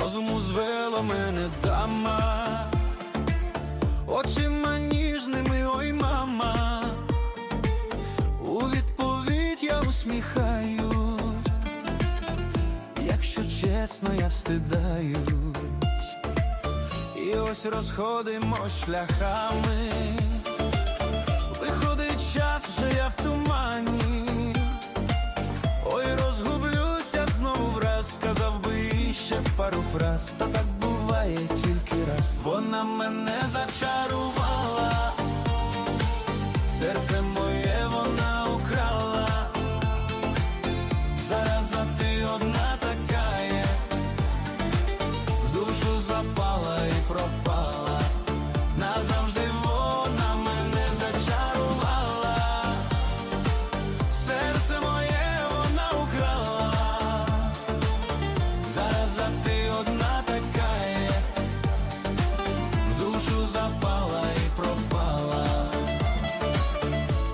розуму звела мене дама, очима ніжними, ой мама, у відповідь я усміхаюсь, якщо чесно, я встидаюсь, і ось розходимо шляхами. Та так буває тільки раз. Вона мене зачарувала, серце моє вона украла. Зараз а ти одна така є, в душу запала і пропала. Назавжди вона мене зачарувала. Серце моє вона украла, зараз а ти одна така є, в душу запала і пропала,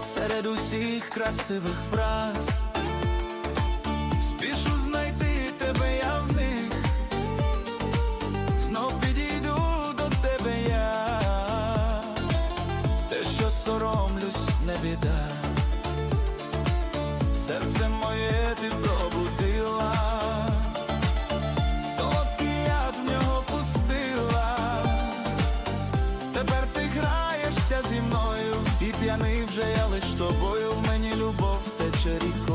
серед усіх красивих фраз, спішу знайти тебе я в них, знов підійду до тебе я, те, що соромлюсь, не біда. Серце моє ти пробудила, п'яний вже я лиш тобою. В мені любов тече мене